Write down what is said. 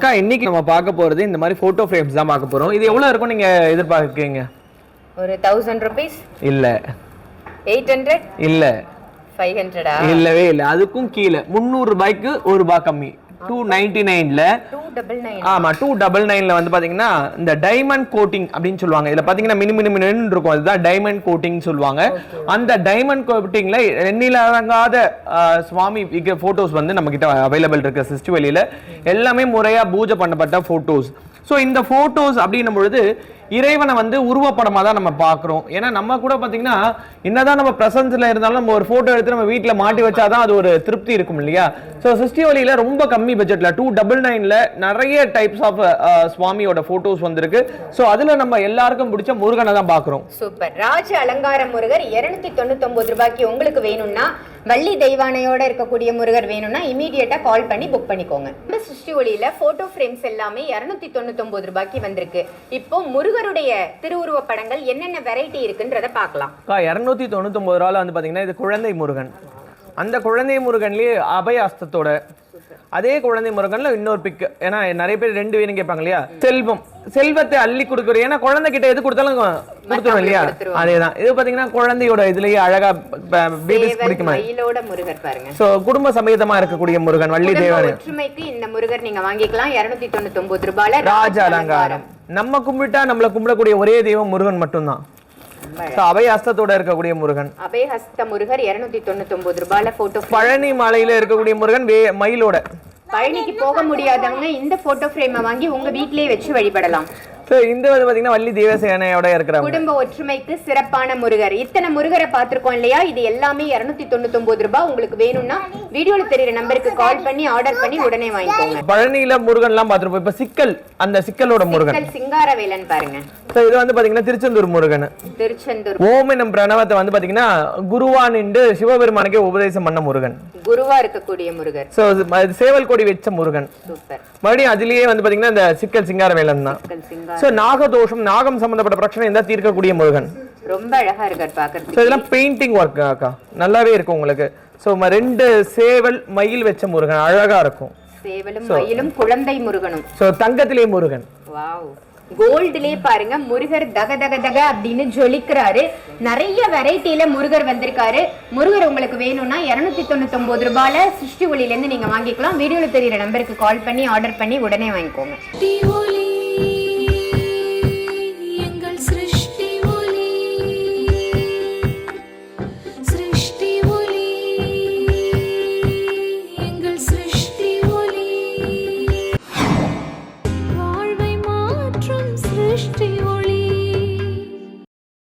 அக்கா இன்னைக்கு நம்ம பார்க்க போறது இந்த மாதிரி போட்டோ ஃப்ரேம்ஸ் தான் பார்க்க போறோம். இது எவ்வளவு இருக்கும் நீங்க எதிர்பார்க்கீங்க ஒரு தௌசண்ட் ருபீஸ் இல்ல. எயிட் ஹண்ட்ரட் இல்ல. ஃபைவ் ஹண்ட்ரடா இல்லவே இல்ல. அதுக்கும் கீழே முந்நூறு ரூபாய்க்கு ஒரு ரூபாய் கம்மி. டூ நைன்டி நைன்ல டூ ஆமா டூ டபுள் நைன்ல வந்து பாத்தீங்கன்னா இந்த டைமண்ட் கோட்டிங் அப்படின்னு சொல்லுவாங்க. இதுல பாத்தீங்கன்னா மினி மினி மினின்னு இருக்கும். அதுதான் டைமண்ட் கோட்டிங் சொல்லுவாங்க. அந்த டைமண்ட் கோட்டிங்ல எண்ணில அடங்காத சுவாமி போட்டோஸ் வந்து நம்ம கிட்ட அவைலபிள் இருக்கு. சிஸ்டி வெளியில. எல்லாமே முறையா பூஜை பண்ணப்பட்ட போட்டோஸ் ஸோ இந்த ஃபோட்டோஸ் அப்படின்னும் பொழுது இறைவனை வந்து உருவப்படமாக தான் நம்ம பார்க்குறோம். ஏன்னா நம்ம கூட பார்த்தீங்கன்னா என்னதான் நம்ம பிரசன்ஸில் இருந்தாலும் நம்ம ஒரு ஃபோட்டோ எடுத்து நம்ம வீட்டில் மாட்டி வச்சாதான் அது ஒரு திருப்தி இருக்கும் இல்லையா? ஸோ சிஸ்டி வழியில ரொம்ப கம்மி பட்ஜெட்டில் டூ டபுள் நைனில் நிறைய டைப்ஸ் ஆஃப் uh, சுவாமியோட ஃபோட்டோஸ் வந்திருக்கு. ஸோ அதில் நம்ம எல்லாருக்கும் பிடிச்ச முருகனை தான் பார்க்குறோம். சூப்பர் ராஜ அலங்கார முருகர் இரநூத்தி தொண்ணூத்தொம்பது ரூபாய்க்கு உங்களுக்கு வேணும்னா வள்ளி தெய்வானையோட இருக்கக்கூடிய முருகர் வேணும்னா இமீடியட்டா கால் பண்ணி புக் பண்ணிக்கோங்க. நம்ம சிருஷ்டி ஒளியில போட்டோ ஃப்ரேம்ஸ் எல்லாமே இரநூத்தி தொண்ணூத்தொன்பது ரூபாய்க்கு வந்திருக்கு. இப்போ முருகருடைய திருவுருவ படங்கள் என்னென்ன வெரைட்டி இருக்குன்றத பார்க்கலாம். இரநூத்தி தொண்ணூத்தொம்பது ரூபால வந்து பார்த்தீங்கன்னா இது குழந்தை முருகன். அந்த குழந்தை முருகன்லயே அபய அஸ்தத்தோட அதே குழந்தை முருகன்ல இன்னொரு பிக் ஏன்னா நிறைய பேர் ரெண்டு வேணும் கேட்பாங்க இல்லையா? செல்வம். செல்வத்தை அள்ளி கொடுக்குறோம் ஏன்னா குழந்தை கிட்ட எது கொடுத்தாலும் கொடுத்துரும் இல்லையா. அதேதான். இது பாத்தீங்கன்னா குழந்தையோட இதுலயே அழகா பேபிஸ் பிடிக்குமா? சோ குடும்ப சமேதமா இருக்கக்கூடிய முருகன் வள்ளி தேவன். ஒற்றுமைக்கு இந்த முருகர் நீங்க வாங்கிக்கலாம். இருநூத்தி தொண்ணூத்தி ஒன்பது ரூபாயில ராஜ அலங்காரம். நம்ம கும்பிட்டா நம்மள கும்பிடக்கூடிய ஒரே தெய்வம் முருகன் மட்டும்தான். So, அபய அஸ்தத்தோட இருக்கக்கூடிய முருகன். அபயஹஸ்த முருகர் இருநூத்தி தொண்ணூத்தி ஒன்பது ரூபாயில போட்டோ பழனி மலையில இருக்கக்கூடிய முருகன் மயிலோட. பழனிக்கு போக முடியாதவங்க இந்த போட்டோ ஃப்ரேமை வாங்கி உங்க வீட்லயே வச்சு வழிபடலாம். இந்த வந்து பாத்தீங்கன்னா வள்ளி தேவசேனையோட இருக்கிறவங்க. குடும்ப ஒற்றுமைக்கு சிறப்பான முருகர். இத்தனை முருகரை பார்த்திருக்கோம் இல்லையா? இது எல்லாமே இருநூத்தி தொண்ணூத்தி ஒன்பது ரூபாய் உங்களுக்கு வேணும்னா வீடியோல தெரியுற நம்பருக்கு கால் பண்ணி ஆர்டர் பண்ணி உடனே வாங்கிக்கோங்க. பழனியில முருகன்லாம் பார்த்துருப்போம் இப்ப சிக்கல் அந்த சிக்கலோட முருகன். சிக்கல் சிங்காரவேலன் பாருங்க. இது வந்து பாத்தீங்கன்னா திருச்செந்தூர் முருகன். திருச்செந்தூர். ஓம் எனும் பிரணவத்தை வந்து பாத்தீங்கன்னா குருவா நின்று சிவபெருமானுக்கே உபதேசம் பண்ண முருகன். குருவா இருக்கக்கூடிய முருகர். ஸோ சேவல் கொடி வச்ச முருகன். சூப்பர். மறுபடியும் அதுலயே வந்து பாத்தீங்கன்னா இந்த சிக்கல் சிங்காரவேலன் தான். சிக்கல் சிங்கார ஸோ நாகதோஷம் நாகம் சம்பந்தப்பட்ட பிரச்சனை இருந்தா தீர்க்கக்கூடிய முருகன். ரொம்ப அழகா இருக்கார் ஸோ பாக்குறதுக்கு. இதெல்லாம் பெயிண்டிங் ஒர்க் அக்கா? நல்லாவே இருக்கும் உங்களுக்கு. ஸோ ரெண்டு சேவல் மயில் வச்ச முருகன் அழகா இருக்கும். சேவலும் மயிலும் குழந்தை முருகனும். ஸோ தங்கத்திலே முருகன். வாவ். கோல்டுலே பாருங்க முருகர் தக தக தக அப்படின்னு ஜொலிக்கிறாரு. நிறைய வெரைட்டில முருகர் வந்திருக்காரு. முருகர் உங்களுக்கு வேணும்னா இருநூத்தி தொண்ணூத்தி ஒன்பது ரூபாயில சிருஷ்டி ஒளியில இருந்து நீங்க வாங்கிக்கலாம். வீடியோல தெரியுற நம்பருக்கு கால் பண்ணி ஆர்டர் பண்ணி உடனே வாங்கிக்கோங்க.